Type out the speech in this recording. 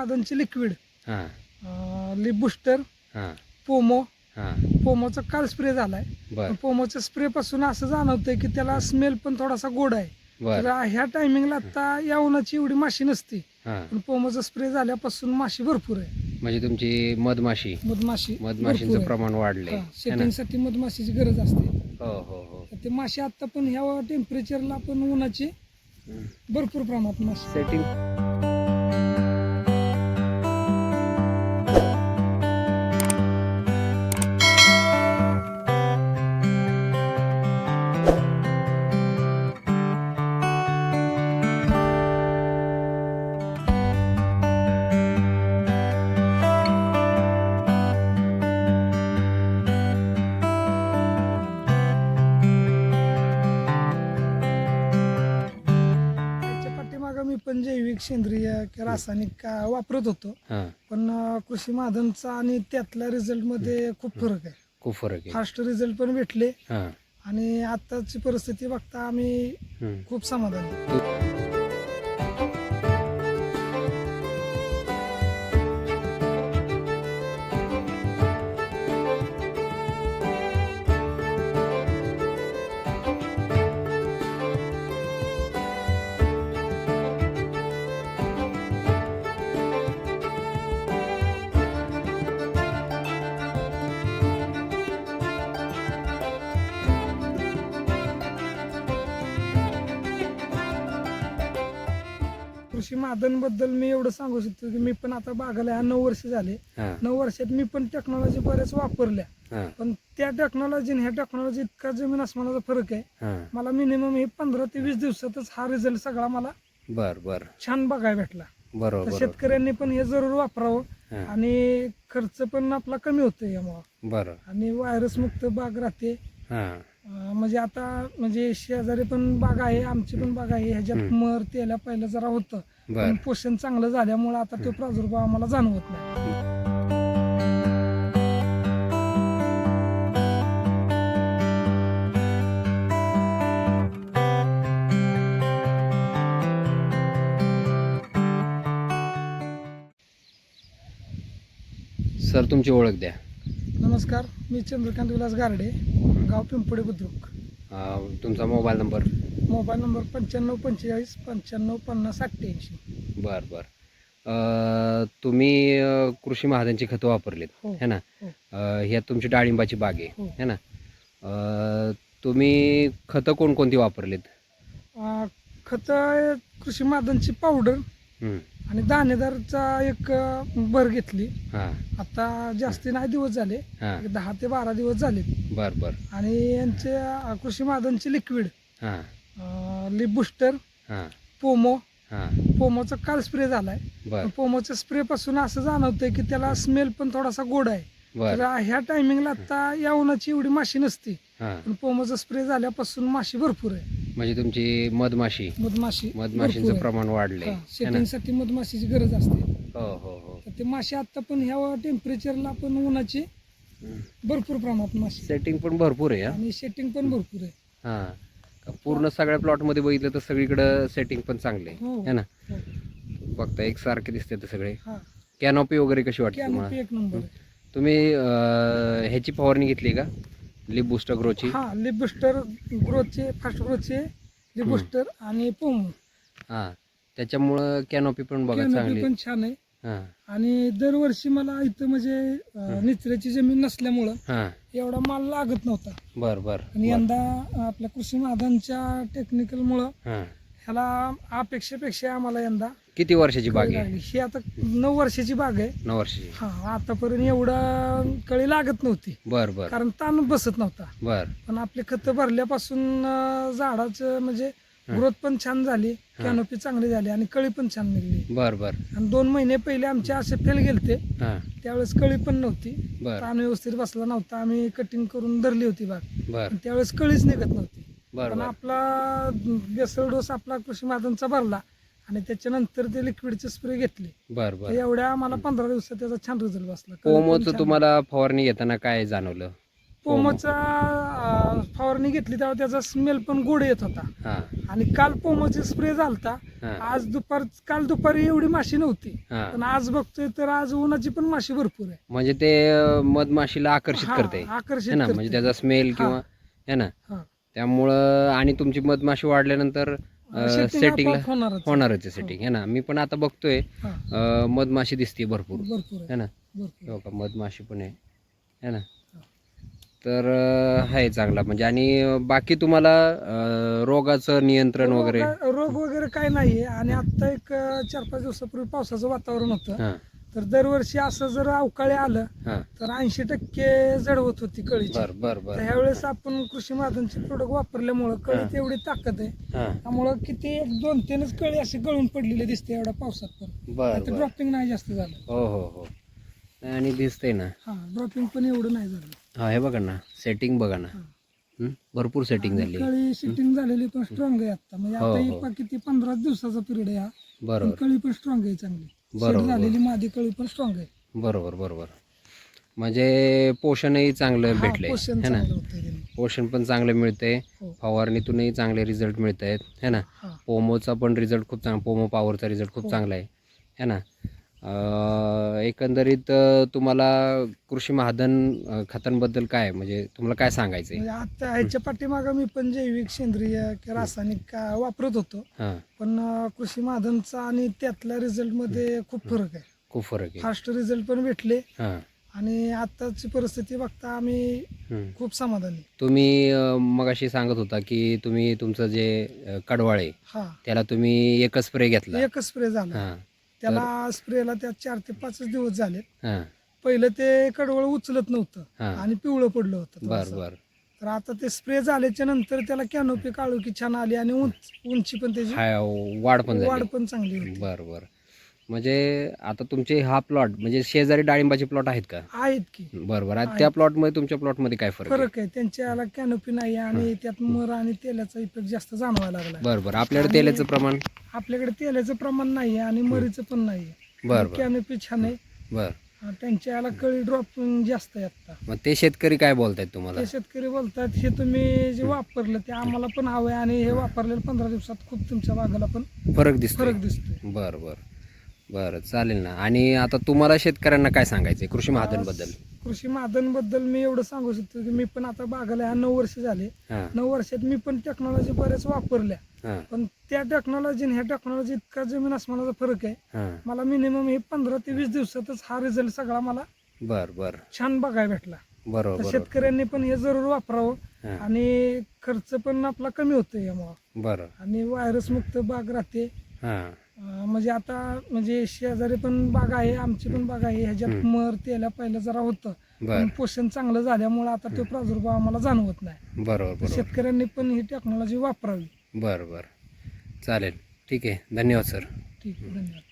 कृषी मादनचे लिक्विड हां लिप बुस्टर हां. पोमो. हां. पोमोचा काल स्प्रे झालाय. बर. पण पोमोच्या स्प्रे पासून असं जाणवतंय की त्याला स्मेल पण थोडासा गोड आहे. बर. ह्या टायमिंगला आता या उन्हाची एवढी माशी नसती. हां. पण पोमोचा स्प्रे झाल्यापासून माशी भरपूर आहे. म्हणजे तुमची मधमाशी. मधमाशी मधमाशींचं प्रमाण वाढले है? सेटिंगसाठी मधमाशीची गरज असते. हो हो हो. तर ते माशी आता पण ह्या टेम्परेचरला पण उन्हाची भरपूर प्रमाणात माशी. सेटिंग जैविक सेंद्रिय किंवा रासायनिक का वापरत होतो. हां. पण अं, कृषी माधनचा आणि त्यातल्या रिझल्टमध्ये खूप फरक आहे. खूप फरक आहे. फास्ट रिझल्ट पण भेटले. हां. आणि आताची परिस्थिती बघता आम्ही हम्म. खूप समाधानी. आहे. कृषी मादनबद्दल मी एवढं सांगू शकतो की मी पण आता बागाला ह्या नऊ वर्ष झाले. हां. नऊ वर्षात मी पण टेक्नॉलॉजी बऱ्याच वापरल्या. हां. पण त्या टेक्नॉलॉजी आणि ह्या टेक्नॉलॉजी इतका जमीन आसमानाचा फरक आहे. हां. मला मिनिमम हे पंधरा ते वीस दिवसातच हा रिझल्ट सगळा मला बर बर. छान बघायला भेटला. तर बरोबर. बरोबर शेतकऱ्यांनी पण हे जरूर वापरावं हां. आणि खर्च पण आपला कमी होतो यामुळं. बरं. आणि व्हायरस मुक्त बाग राहते. हां. अं, म्हणजे आता म्हणजे शेजारी पण बाग आहे आमची पण बाग आहे. ह्याच्यात हम्म. मर तेला पहिलं जरा होतं. पण पोषण चांगलं झाल्यामुळे आता तो प्रादुर्भाव आम्हाला जाणवत नाही. सर तुमची ओळख द्या. नमस्कार मी चंद्रकांत विलास गारडे गाव पिंपळे बुद्रुक. अं, तुमचा मोबाईल नंबर? मोबाईल नंबर पंच्याण्णव पंचेचाळीस पंच्याण्णव पन्नास अठ्ठ्याऐंशी. बर बर. अं, तुम्ही अं, कृषी महाजनची खतं वापरलीत हो. है ना? हो. अं, ह्यात तुमची डाळिंबाची बाग आहे हो. है ना? अं, तुम्ही खतं कोणकोणती वापरलीत? अं, खतं कृषी मादनची पावडर. आणि दाणेदारचा एक अं, भर घेतली. हां. आता जास्ती नाही दिवस झाले हां. एक दहा ते बारा दिवस झाले बर बर. आणि यांचे अं, कृषी मादनचे लिक्विड हां. लिप बुस्टर हां. पोमो. हां. पोमोचा काल स्प्रे झालाय. बर. पोमोच्या स्प्रे पासून असं जाणवतंय की त्याला स्मेल पण थोडासा गोड आहे. बर. तर ह्या टायमिंगला आता या उन्हाची एवढी माशी नसती. हां. पण पोमोचा स्प्रे झाल्यापासून माशी भरपूर आहे. म्हणजे तुमची मधमाशी. मधमाशी मधमाशींचं प्रमाण वाढले है ना? सेटिंगसाठी मधमाशीची गरज असते. हो हो हो. तर ते माशी आता पण ह्या टेम्परेचरला पण उन्हाची भरपूर प्रमाणात माशी. सेटिंग पण भरपूर आहे आणि सेटिंग पण भरपूर आहे. हां. पूर्ण सगळ्या प्लॉटमध्ये बघितलं तर सगळीकडे सेटिंग पण चांगले हो. है ना? हो. बघता एक सारखे दिसते ते सगळे. कॅनॉपी वगैरे कशी वाटते कॅनोपी तुम्हाला? एक नंबर आहे. तुम्ही अं, ह्याची फवारणी घेतली का? लिप बुस्टर ग्रोची हा लिप बुस्टर ग्रोथचे फास्ट ग्रोथचे लिप बुस्टर आणि पोमो हां. त्याच्यामुळं कॅनॉपी पण बघा चांगली. पण छान आहे. आणि दरवर्षी मला इथं म्हणजे निचऱ्याची जमीन नसल्यामुळं हां. एवढा माल लागत नव्हता. बर बर. आणि यंदा आपल्या कृषी मादांच्या टेक्निकल मुळे ह्याला अपेक्षेपेक्षा आम्हाला यंदा किती वर्षाची बाग आहे? ही आता नऊ वर्षाची बाग आहे. नऊ वर्षाची. हा आतापर्यंत एवढं कळी लागत नव्हती. बर बर. कारण ताण बसत नव्हता. बर. पण आपले खत भरल्यापासून झाडाचं म्हणजे ग्रोथ पण छान झाली कॅनोपी चांगली झाली आणि कळी पण छान निघली. बर बर. आणि दोन महिने पहिले आमचे असे फेल गेलते हां. त्यावेळेस कळी पण नव्हती. बर. ताण व्यवस्थित बसला नव्हता आम्ही कटिंग करून धरली होती बाग. बर. पण त्यावेळेस कळीच निघत नव्हती. बर पण बर. आपला बेसळ डोस आपला कृषी मादनचा भरला आणि त्याच्यानंतर ते लिक्विडचे स्प्रे घेतले. बर तर बर एवढ्या आम्हाला पंधरा दिवसात त्याचा छान रिझल्ट बसला. कळी पण ओमोचं छान. तुम्हाला फवारणी घेताना काय जाणवलं? पोमोचा अं, फवारणी घेतली तेव्हा त्याचा स्मेल पण गोड येत होता. हा. आणि काल पोमोचा स्प्रे झालता. हा. आज दुपार काल दुपारी एवढी माशी नव्हती. हा. पण आज बघतोय तर आज उन्हाची पण माशी भरपूर आहे. म्हणजे ते मधमाशीला आकर्षित हा, करते. आकर्षित है ना. म्हणजे त्याचा स्मेल हा. किंवा है ना. हा. त्यामुळं आणि तुमची मधमाशी वाढल्यानंतर सेटिंगला होणारच आहे. सेटिंग है. ना. मी पण आता बघतोय हा, मधमाशी दिसते भरपूर. है ना. हो मधमाशी पण आहे. है ना. तर आहे चांगला. म्हणजे आणि बाकी तुम्हाला अं, रोगाचं नियंत्रण वगैरे? रोग रोग वगैरे काय नाहीये आणि आता एक अं, चार पाच दिवसापूर्वी पावसाचं वातावरण होतं. हां. तर दरवर्षी असं जर अवकाळी आलं हां. तर ऐंशी टक्के जडवत होती कळीची. बर बर तर बर ह्यावेळेस आपण कृषी माध्यमचे प्रोडक्ट वापरल्यामुळं कळीत एवढी ताकद आहे. हां. त्यामुळं किती एक दोन तीनच कळी अशी गळून पडलेली दिसते एवढ्या पावसात पण. बर आता बर. ड्रॉपिंग नाही जास्त झालं. हो हो हो. आणि दिसतंय ना. हा ड्रॉपिंग पण एवढं नाही झालं. हा हे बघा ना सेटिंग बघा ना. हा. भरपूर सेटिंग झाली. कळी शिटिंग झालेली पण स्ट्रॉंग आहे आता. म्हणजे हो, आता हो. ही. पा- किती पंधरा दिवसाचा पिरियड आहे हा. पण बरोबर. कळी पण स्ट्रॉंग आहे चांगली. बरोबर, झालेली मादी कळी पण स्ट्रॉंग आहे. बरोबर बरोबर. म्हणजे पोषणही चांगलं हा, भेटलंय पोषण है ना? चांगलं होतं त्याने. पोषण पण चांगलं मिळतंय. हो. फवारणीतूनही चांगले रिझल्ट मिळत आहेत है ना? हा. पोमोचा पण रिझल्ट खूप चांगला पोमो पॉवरचा रिझल्ट खूप. चांगला आहे है ना? एकंदरीत तुम्हाला कृषी महाधन खतांबद्दल काय म्हणजे तुम्हाला काय सांगायचं म्हणजे आता ह्याच्या पाठीमागं मी पण जैविक सेंद्रिय किंवा रासायनिक का- वापरत होतो. हां. पण अं, कृषी माधनचा आणि त्यातल्या रिझल्टमध्ये खूप फरक आहे. खूप फरक आहे. फास्ट रिझल्ट पण भेटले. हां. आणि आताची परिस्थिती बघता आम्ही. खूप समाधानी. तुम्ही अं, मगाशी सांगत होता की तुम्ही तुमचं जे अं, कडवाळ आहे हा. त्याला तुम्ही एकच स्प्रे घेतला. एकच स्प्रे झाला. हां. त्याला स्प्रेला त्या चार ते पाचच दिवस झाले हां. पहिलं ते कडवळ उचलत नव्हतं हां. आणि पिवळं पडलं होतं बर थोडंसं. बर तर आता ते स्प्रे झाल्याच्यानंतर त्याला कॅनोपी काळोखी छान आली आणि उंच उंची पण त्याची हाय वाढ पण वाढ झाली. पण चांगली होती. बर बर. म्हणजे आता तुमचे हा प्लॉट म्हणजे शेजारी डाळिंबाचे प्लॉट आहेत का? आहेत की. बरं बरं. आणि आहेत. त्या प्लॉटमध्ये तुमच्या प्लॉटमध्ये काय फरक आहे? फरक आहे. त्यांच्याला कॅनोपी नाही आणि त्यात मर आणि तेलाचा इफेक्ट जास्त जाणवायला लागला. बरं बरं. आपल्याकडे तेलाचं प्रमाण? आपल्याकडे तेलाचं प्रमाण नाही आणि मरीचं पण नाही बरं बरं. कॅनोपी छान आहे. बरं. त्यांच्या याला कळी ड्रॉपिंग जास्त आहे आता मग ते शेतकरी काय बोलतायत तुम्हाला? ते शेतकरी बोलतात हे तुम्ही जे वापरलं ते आम्हाला पण हवंय आणि हे वापरलेलं पंधरा दिवसात खूप तुमच्या बागाला पण फरक दिसतो फरक दिसतोय. बरं बरं. बरं चालेल ना. आणि आता तुम्हाला शेतकऱ्यांना काय सांगायचं कृषी महाजनबद्दल? कृषी मादनबद्दल मी एवढं सांगू शकतो की मी पण आता बागाला ह्या नऊ वर्ष झाले. हां. नऊ वर्षात मी पण टेक्नॉलॉजी बऱ्याच वापरल्या. हां. पण त्या टेक्नॉलॉजी ह्या टेक्नॉलॉजी इतका जमीन आसमानाचा फरक आहे. हां. मला मिनिमम हे पंधरा ते वीस दिवसातच हा रिझल्ट सगळा मला बरं बरं. छान बघायला भेटला. बरोबर तर बरोबर. शेतकऱ्यांनी पण हे जरूर वापरावं हां. आणि खर्च पण आपला कमी होतो यामुळं. बरं. आणि व्हायरस मुक्त बाग राहते. हां. म्हणजे आता म्हणजे शेजारी पण बाग आहे आमची पण बाग आहे. ह्याच्यात. मर तेला पहिलं जरा होतं. पण पोषण चांगलं झाल्यामुळे आता तो प्रादुर्भाव आम्हाला जाणवत नाही. बरोबर बरोबर. शेतकऱ्यांनी पण ही टेक्नॉलॉजी वापरावी. बरं बरं. चालेल. ठीक आहे. धन्यवाद सर. ठीक आहे. धन्यवाद.